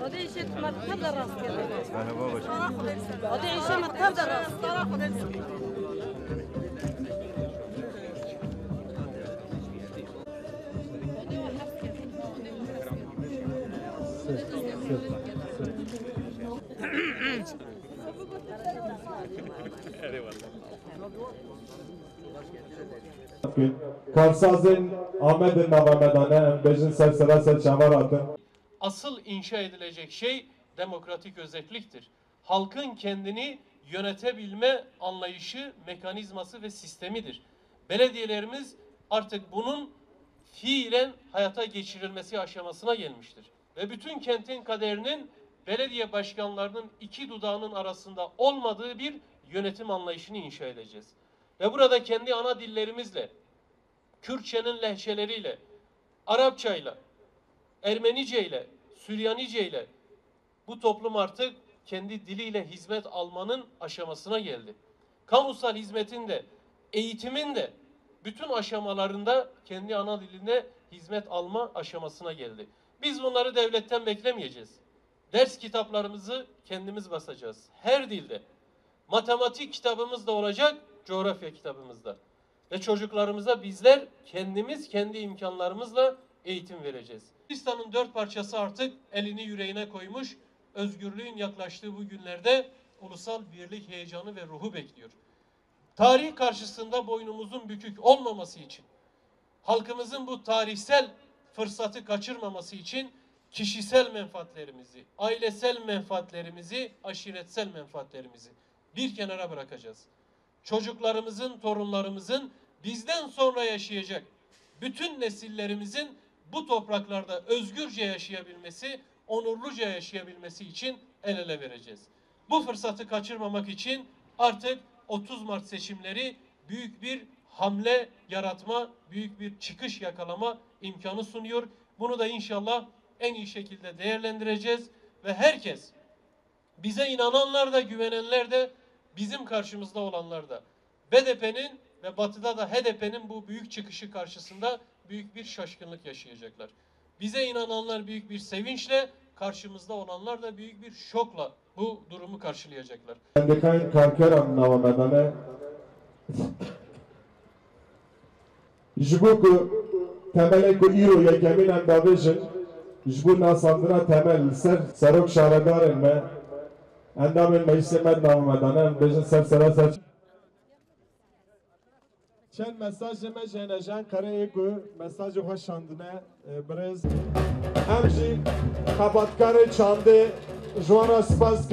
هذه شيء ما تقدر راسك هلا بابا هذه شيء ما تقدر راسك Karsazın Ahmet'in em bejin ser sıra ser çavaratın. asıl inşa edilecek şey demokratik özelliktir. Halkın kendini yönetebilme anlayışı, mekanizması ve sistemidir. Belediyelerimiz artık bunun fiilen hayata geçirilmesi aşamasına gelmiştir. Ve bütün kentin kaderinin belediye başkanlarının iki dudağının arasında olmadığı bir yönetim anlayışını inşa edeceğiz. Ve burada kendi ana dillerimizle, Kürtçenin lehçeleriyle, Arapçayla, Ermenice ile, Süryanice ile bu toplum artık kendi diliyle hizmet almanın aşamasına geldi. Kamusal hizmetin de, eğitimin de bütün aşamalarında kendi ana dilinde hizmet alma aşamasına geldi. Biz bunları devletten beklemeyeceğiz. Ders kitaplarımızı kendimiz basacağız. Her dilde. Matematik kitabımız da olacak, coğrafya kitabımız da. Ve çocuklarımıza bizler kendimiz kendi imkanlarımızla eğitim vereceğiz. Kürdistan'ın dört parçası artık elini yüreğine koymuş, özgürlüğün yaklaştığı bu günlerde ulusal birlik heyecanı ve ruhu bekliyor. Tarih karşısında boynumuzun bükük olmaması için, halkımızın bu tarihsel fırsatı kaçırmaması için kişisel menfaatlerimizi, ailesel menfaatlerimizi, aşiretsel menfaatlerimizi bir kenara bırakacağız. Çocuklarımızın, torunlarımızın bizden sonra yaşayacak bütün nesillerimizin bu topraklarda özgürce yaşayabilmesi, onurluca yaşayabilmesi için el ele vereceğiz. Bu fırsatı kaçırmamak için artık 30 Mart seçimleri büyük bir hamle yaratma, büyük bir çıkış yakalama imkanı sunuyor. Bunu da inşallah en iyi şekilde değerlendireceğiz ve herkes bize inananlar da güvenenler de bizim karşımızda olanlar da BDP'nin ve batıda da HDP'nin bu büyük çıkışı karşısında büyük bir şaşkınlık yaşayacaklar. Bize inananlar büyük bir sevinçle, karşımızda olanlar da büyük bir şokla bu durumu karşılayacaklar. Endekayın karkeram navamedane. Jibu ku temele ku iro yekemin em davêjin jibu nasandina temel ser serok şaredarên me endamên meclisê me navamedane em bêjin ser sıra ser Çend mesajê me jênejan kareyê ku mesajê xwe şandine birêz em jî xebatkarê çandê ji wan re spas